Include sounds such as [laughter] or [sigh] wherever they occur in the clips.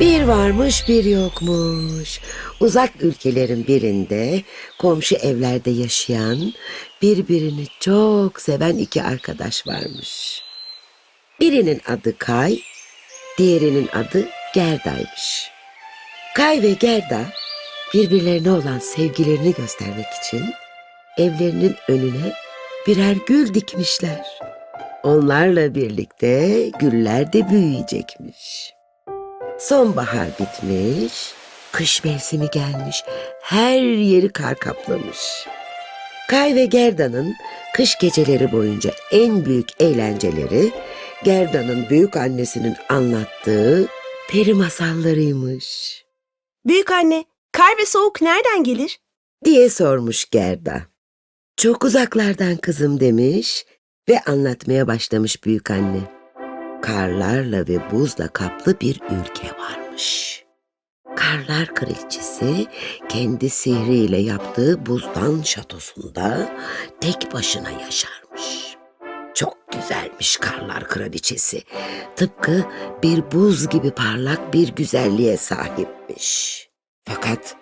Bir varmış bir yokmuş. Uzak ülkelerin birinde komşu evlerde yaşayan birbirini çok seven iki arkadaş varmış. Birinin adı Kay, diğerinin adı Gerda'ymış. Kay ve Gerda birbirlerine olan sevgilerini göstermek için evlerinin önüne birer gül dikmişler. Onlarla birlikte güller de büyüyecekmiş. Sonbahar bitmiş, kış mevsimi gelmiş, her yeri kar kaplamış. Kay ve Gerda'nın kış geceleri boyunca en büyük eğlenceleri Gerda'nın büyük annesinin anlattığı peri masallarıymış Büyük anne, kar ve soğuk nereden gelir? diye sormuş Gerda. Çok uzaklardan kızım demiş ve anlatmaya başlamış büyük anne. Karlarla ve buzla kaplı bir ülke varmış. Karlar kraliçesi kendi sihriyle yaptığı buzdan şatosunda tek başına yaşarmış. Çok güzelmiş karlar kraliçesi. Tıpkı bir buz gibi parlak bir güzelliğe sahipmiş. Fakat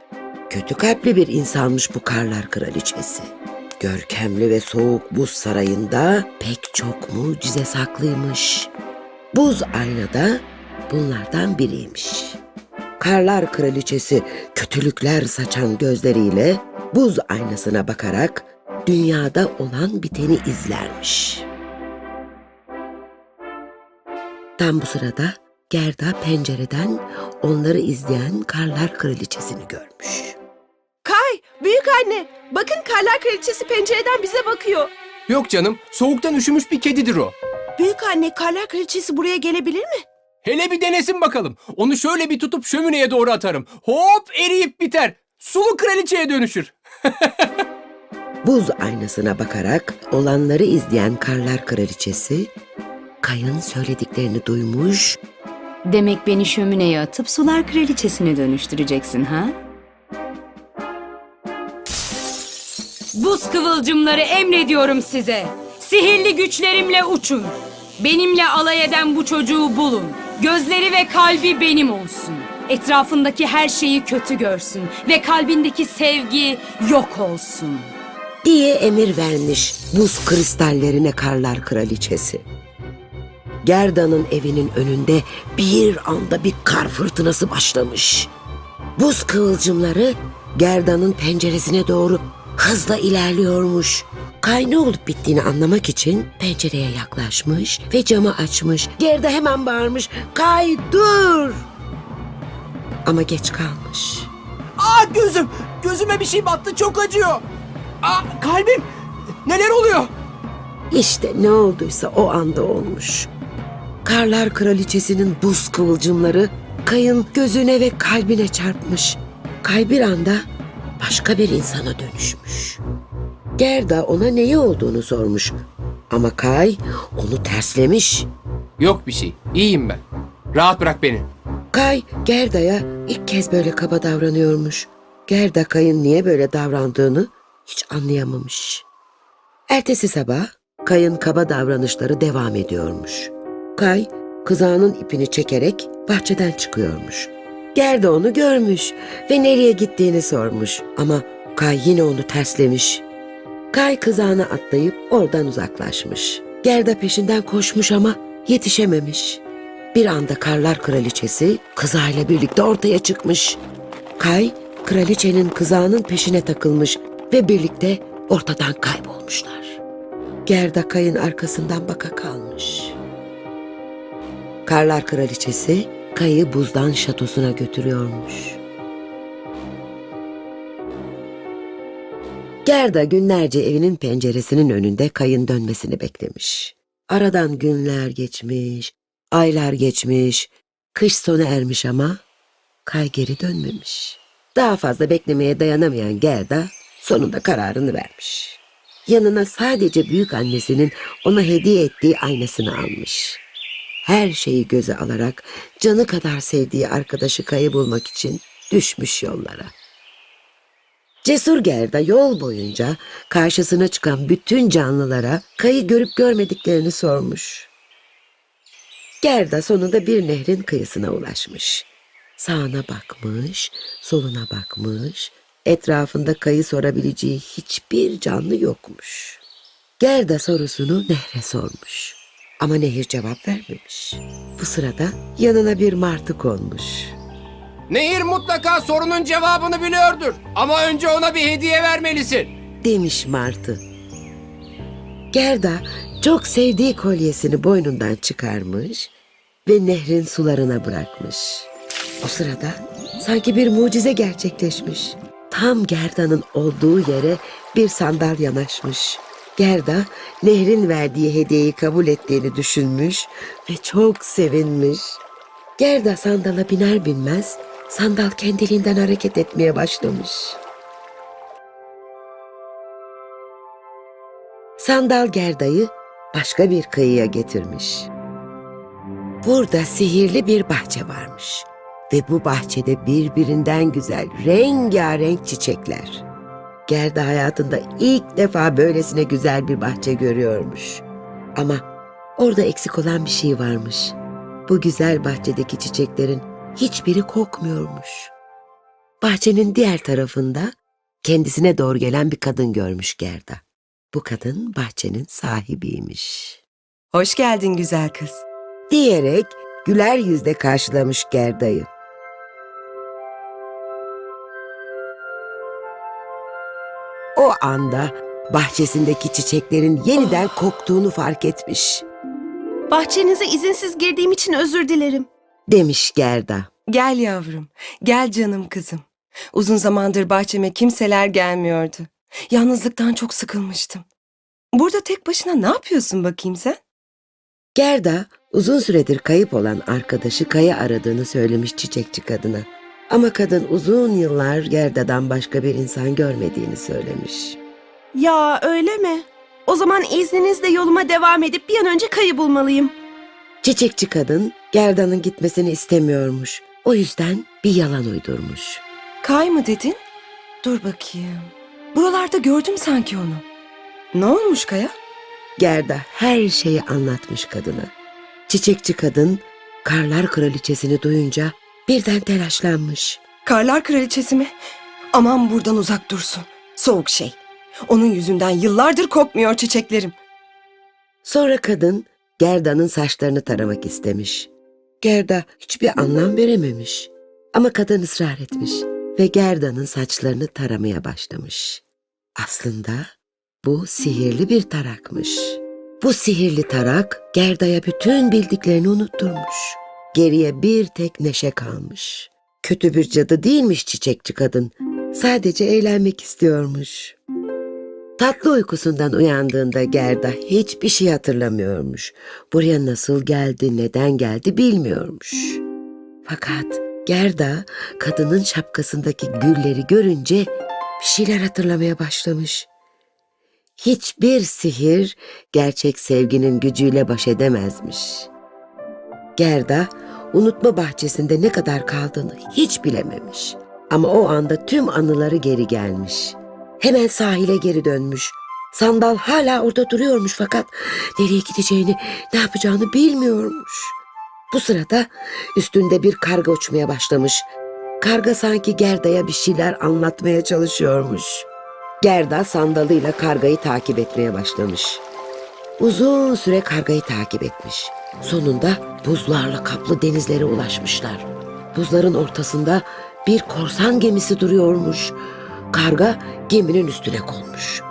kötü kalpli bir insanmış bu karlar kraliçesi. Görkemli ve soğuk buz sarayında pek çok mucize saklıymış. Buz aynada bunlardan biriymiş. Karlar kraliçesi kötülükler saçan gözleriyle buz aynasına bakarak dünyada olan biteni izlermiş. Tam bu sırada Gerda pencereden onları izleyen karlar kraliçesini görmüş. Kay, büyük anne, bakın karlar kraliçesi pencereden bize bakıyor. Yok canım, soğuktan üşümüş bir kedidir o. Büyük anne, karlar kraliçesi buraya gelebilir mi? Hele bir denesin bakalım. Onu şöyle bir tutup şömineye doğru atarım. Hop eriyip biter. Sulu kraliçeye dönüşür. [laughs] Buz aynasına bakarak olanları izleyen karlar kraliçesi Kay'ın söylediklerini duymuş Demek beni şömineye atıp sular kraliçesine dönüştüreceksin ha? Buz kıvılcımları emrediyorum size. Sihirli güçlerimle uçun. Benimle alay eden bu çocuğu bulun. Gözleri ve kalbi benim olsun. Etrafındaki her şeyi kötü görsün ve kalbindeki sevgi yok olsun. diye emir vermiş buz kristallerine karlar kraliçesi. Gerda'nın evinin önünde bir anda bir kar fırtınası başlamış. Buz kıvılcımları Gerda'nın penceresine doğru hızla ilerliyormuş. Kay ne olup bittiğini anlamak için pencereye yaklaşmış ve camı açmış. Gerda hemen bağırmış. Kay dur! Ama geç kalmış. Aa gözüm, gözüme bir şey battı çok acıyor. Aa kalbim, neler oluyor? İşte ne olduysa o anda olmuş. Karlar kraliçesinin buz kıvılcımları Kay'ın gözüne ve kalbine çarpmış. Kay bir anda başka bir insana dönüşmüş. Gerda ona neyi olduğunu sormuş. Ama Kay onu terslemiş. Yok bir şey, iyiyim ben. Rahat bırak beni. Kay Gerda'ya ilk kez böyle kaba davranıyormuş. Gerda Kay'ın niye böyle davrandığını hiç anlayamamış. Ertesi sabah Kay'ın kaba davranışları devam ediyormuş. Kay kızağının ipini çekerek bahçeden çıkıyormuş. Gerda onu görmüş ve nereye gittiğini sormuş ama Kay yine onu terslemiş. Kay kızağına atlayıp oradan uzaklaşmış. Gerda peşinden koşmuş ama yetişememiş. Bir anda Karlar Kraliçesi kızağıyla birlikte ortaya çıkmış. Kay, kraliçenin kızağının peşine takılmış ve birlikte ortadan kaybolmuşlar. Gerda Kay'ın arkasından baka kalmış. Karlar Kraliçesi Kay'ı buzdan şatosuna götürüyormuş. Gerda günlerce evinin penceresinin önünde Kay'ın dönmesini beklemiş. Aradan günler geçmiş, aylar geçmiş, kış sona ermiş ama Kay geri dönmemiş. Daha fazla beklemeye dayanamayan Gerda sonunda kararını vermiş. Yanına sadece büyük annesinin ona hediye ettiği aynasını almış. Her şeyi göze alarak canı kadar sevdiği arkadaşı Kay'ı bulmak için düşmüş yollara. Cesur Gerda yol boyunca karşısına çıkan bütün canlılara Kay'ı görüp görmediklerini sormuş. Gerda sonunda bir nehrin kıyısına ulaşmış. sağına bakmış, soluna bakmış. Etrafında kayı sorabileceği hiçbir canlı yokmuş. Gerda sorusunu Nehre sormuş. Ama Nehir cevap vermemiş. Bu sırada yanına bir martı konmuş. Nehir mutlaka sorunun cevabını biliyordur. Ama önce ona bir hediye vermelisin. demiş martı. Gerda çok sevdiği kolyesini boynundan çıkarmış ve nehrin sularına bırakmış. O sırada sanki bir mucize gerçekleşmiş. Tam Gerda'nın olduğu yere bir sandal yanaşmış. Gerda nehrin verdiği hediyeyi kabul ettiğini düşünmüş ve çok sevinmiş. Gerda sandala biner binmez sandal kendiliğinden hareket etmeye başlamış. Sandal Gerda'yı başka bir kıyıya getirmiş. Burada sihirli bir bahçe varmış. Ve bu bahçede birbirinden güzel rengarenk çiçekler. Gerda hayatında ilk defa böylesine güzel bir bahçe görüyormuş. Ama orada eksik olan bir şey varmış. Bu güzel bahçedeki çiçeklerin hiçbiri kokmuyormuş. Bahçenin diğer tarafında kendisine doğru gelen bir kadın görmüş Gerda. Bu kadın bahçenin sahibiymiş. Hoş geldin güzel kız. Diyerek güler yüzle karşılamış Gerda'yı. O anda bahçesindeki çiçeklerin yeniden koktuğunu fark etmiş. Bahçenize izinsiz girdiğim için özür dilerim. Demiş Gerda. Gel yavrum, gel canım kızım. Uzun zamandır bahçeme kimseler gelmiyordu. Yalnızlıktan çok sıkılmıştım. Burada tek başına ne yapıyorsun bakayım sen? Gerda uzun süredir kayıp olan arkadaşı Kaya aradığını söylemiş çiçekçi kadına. Ama kadın uzun yıllar Gerda'dan başka bir insan görmediğini söylemiş. Ya öyle mi? O zaman izninizle yoluma devam edip bir an önce kayı bulmalıyım. Çiçekçi kadın Gerda'nın gitmesini istemiyormuş. O yüzden bir yalan uydurmuş. Kay mı dedin? Dur bakayım. Buralarda gördüm sanki onu. Ne olmuş Kaya? Gerda her şeyi anlatmış kadına. Çiçekçi kadın Karlar Kraliçesini duyunca birden telaşlanmış. Karlar kraliçesi mi? Aman buradan uzak dursun. Soğuk şey. Onun yüzünden yıllardır kokmuyor çiçeklerim. Sonra kadın Gerda'nın saçlarını taramak istemiş. Gerda hiçbir anlam verememiş. Ama kadın ısrar etmiş ve Gerda'nın saçlarını taramaya başlamış. Aslında bu sihirli bir tarakmış. Bu sihirli tarak Gerda'ya bütün bildiklerini unutturmuş. Geriye bir tek neşe kalmış. Kötü bir cadı değilmiş çiçekçi kadın. Sadece eğlenmek istiyormuş. Tatlı uykusundan uyandığında Gerda hiçbir şey hatırlamıyormuş. Buraya nasıl geldi, neden geldi bilmiyormuş. Fakat Gerda kadının şapkasındaki gülleri görünce bir şeyler hatırlamaya başlamış. Hiçbir sihir gerçek sevginin gücüyle baş edemezmiş. Gerda unutma bahçesinde ne kadar kaldığını hiç bilememiş. Ama o anda tüm anıları geri gelmiş. Hemen sahile geri dönmüş. Sandal hala orada duruyormuş fakat nereye gideceğini, ne yapacağını bilmiyormuş. Bu sırada üstünde bir karga uçmaya başlamış. Karga sanki Gerda'ya bir şeyler anlatmaya çalışıyormuş. Gerda sandalıyla kargayı takip etmeye başlamış. Uzun süre kargayı takip etmiş. Sonunda buzlarla kaplı denizlere ulaşmışlar. Buzların ortasında bir korsan gemisi duruyormuş. Karga geminin üstüne konmuş.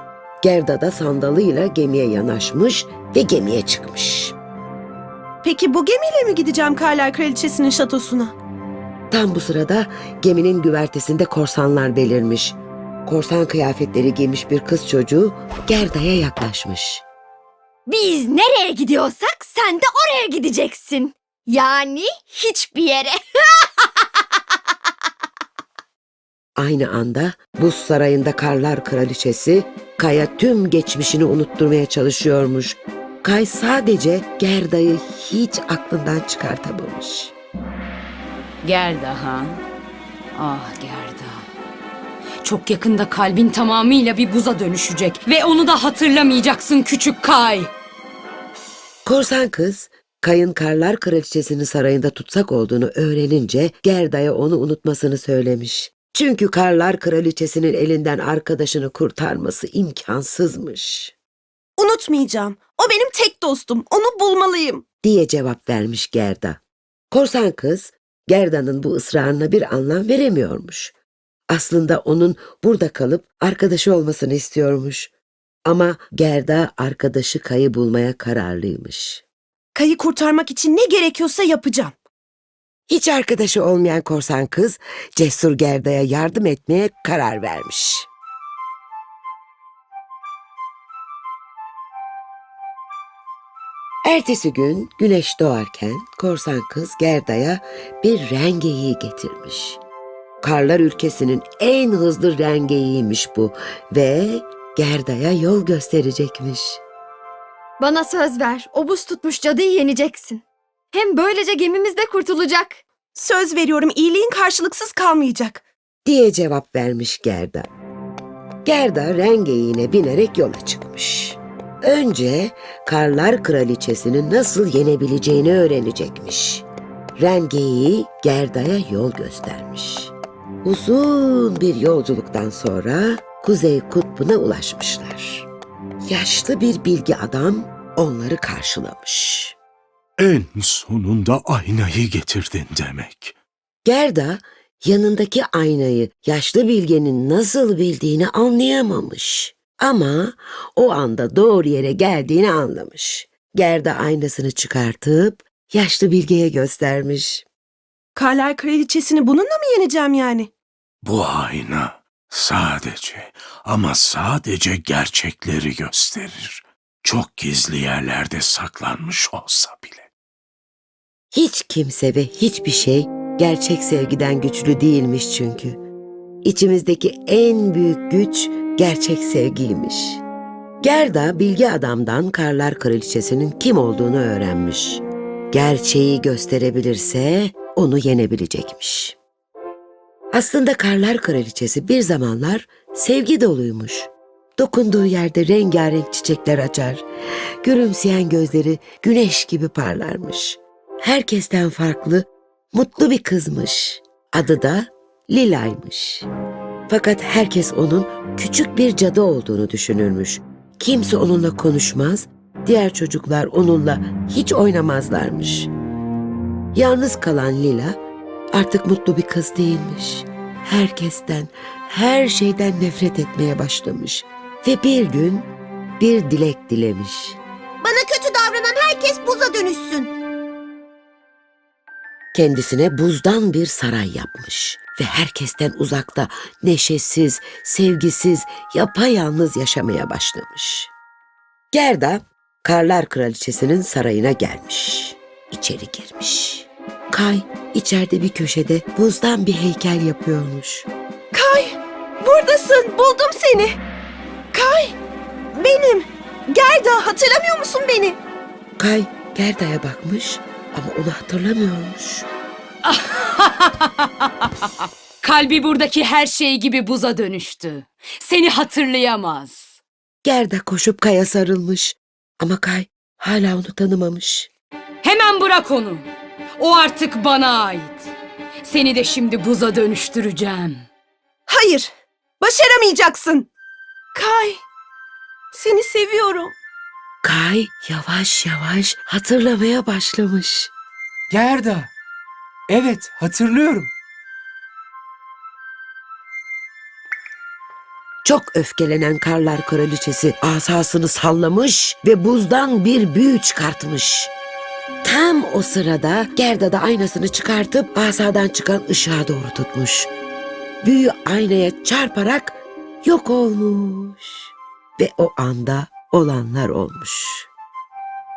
Gerda da sandalıyla gemiye yanaşmış ve gemiye çıkmış. Peki bu gemiyle mi gideceğim Karlar Kraliçesi'nin şatosuna? Tam bu sırada geminin güvertesinde korsanlar belirmiş. Korsan kıyafetleri giymiş bir kız çocuğu Gerda'ya yaklaşmış. Biz nereye gidiyorsak sen de oraya gideceksin. Yani hiçbir yere. [laughs] Aynı anda buz sarayında karlar kraliçesi Kay'a tüm geçmişini unutturmaya çalışıyormuş. Kay sadece Gerda'yı hiç aklından çıkartamamış. Gerda ha? Ah Gerda. Çok yakında kalbin tamamıyla bir buza dönüşecek ve onu da hatırlamayacaksın küçük Kay. Korsan kız Kayın Karlar Kraliçesi'nin sarayında tutsak olduğunu öğrenince Gerda'ya onu unutmasını söylemiş. Çünkü Karlar Kraliçesi'nin elinden arkadaşını kurtarması imkansızmış Unutmayacağım. O benim tek dostum. Onu bulmalıyım. diye cevap vermiş Gerda. Korsan kız Gerda'nın bu ısrarına bir anlam veremiyormuş. Aslında onun burada kalıp arkadaşı olmasını istiyormuş. Ama Gerda arkadaşı Kay'ı bulmaya kararlıymış. Kayı kurtarmak için ne gerekiyorsa yapacağım. Hiç arkadaşı olmayan korsan kız Cesur Gerda'ya yardım etmeye karar vermiş. Ertesi gün güneş doğarken korsan kız Gerda'ya bir rengeyi getirmiş. Karlar ülkesinin en hızlı rengeyiymiş bu ve Gerda'ya yol gösterecekmiş. Bana söz ver. O tutmuş cadıyı yeneceksin. Hem böylece gemimiz de kurtulacak. Söz veriyorum iyiliğin karşılıksız kalmayacak. diye cevap vermiş Gerda. Gerda rengeyiğine binerek yola çıkmış. Önce Karlar Kraliçesi'ni nasıl yenebileceğini öğrenecekmiş. Rengeyi Gerda'ya yol göstermiş. Uzun bir yolculuktan sonra Kuzey Kutbu'na ulaşmışlar. Yaşlı bir bilgi adam onları karşılamış. En sonunda aynayı getirdin demek. Gerda yanındaki aynayı yaşlı bilgenin nasıl bildiğini anlayamamış. Ama o anda doğru yere geldiğini anlamış. Gerda aynasını çıkartıp yaşlı bilgeye göstermiş. Karlar kraliçesini bununla mı yeneceğim yani? Bu ayna sadece ama sadece gerçekleri gösterir. Çok gizli yerlerde saklanmış olsa bile. Hiç kimse ve hiçbir şey gerçek sevgiden güçlü değilmiş çünkü. İçimizdeki en büyük güç gerçek sevgiymiş. Gerda bilgi adamdan Karlar Kraliçesi'nin kim olduğunu öğrenmiş. Gerçeği gösterebilirse onu yenebilecekmiş. Aslında Karlar Kraliçesi bir zamanlar sevgi doluymuş. Dokunduğu yerde rengarenk çiçekler açar. Gülümseyen gözleri güneş gibi parlarmış. Herkesten farklı, mutlu bir kızmış. Adı da Lila'ymış. Fakat herkes onun küçük bir cadı olduğunu düşünürmüş. Kimse onunla konuşmaz, diğer çocuklar onunla hiç oynamazlarmış. Yalnız kalan Lila artık mutlu bir kız değilmiş. Herkesten, her şeyden nefret etmeye başlamış. Ve bir gün bir dilek dilemiş. Bana kötü davranan herkes buza dönüşsün. Kendisine buzdan bir saray yapmış ve herkesten uzakta neşesiz, sevgisiz, yapayalnız yaşamaya başlamış. Gerda, Karlar Kraliçesi'nin sarayına gelmiş. İçeri girmiş. Kay içeride bir köşede buzdan bir heykel yapıyormuş. Kay, buradasın. Buldum seni. Kay, benim. Gerda, hatırlamıyor musun beni? Kay Gerda'ya bakmış ama onu hatırlamıyormuş. [laughs] Kalbi buradaki her şey gibi buza dönüştü. Seni hatırlayamaz. Gerda koşup Kay'a sarılmış ama Kay hala onu tanımamış. Hemen bırak onu. O artık bana ait. Seni de şimdi buza dönüştüreceğim. Hayır, başaramayacaksın. Kay, seni seviyorum. Kay yavaş yavaş hatırlamaya başlamış. Gerda. Evet hatırlıyorum. Çok öfkelenen Karlar Kraliçesi asasını sallamış ve buzdan bir büyü çıkartmış. Tam o sırada Gerda da aynasını çıkartıp asadan çıkan ışığa doğru tutmuş. Büyü aynaya çarparak yok olmuş. Ve o anda olanlar olmuş.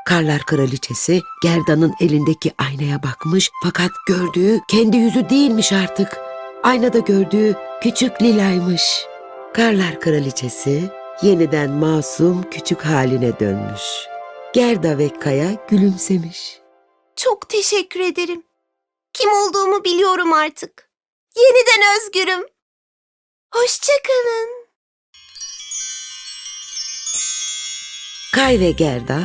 Karlar Kraliçesi Gerda'nın elindeki aynaya bakmış fakat gördüğü kendi yüzü değilmiş artık. Aynada gördüğü küçük Lila'ymış. Karlar Kraliçesi yeniden masum küçük haline dönmüş. Gerda ve Kaya gülümsemiş. Çok teşekkür ederim. Kim olduğumu biliyorum artık. Yeniden özgürüm. Hoşçakalın. Kay ve Gerda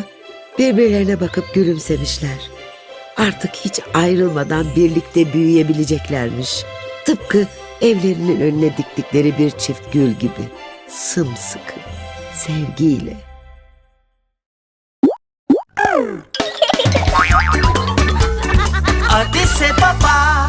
birbirlerine bakıp gülümsemişler. artık hiç ayrılmadan birlikte büyüyebileceklermiş. Tıpkı evlerinin önüne diktikleri bir çift gül gibi. Sımsıkı, sevgiyle. Dice papá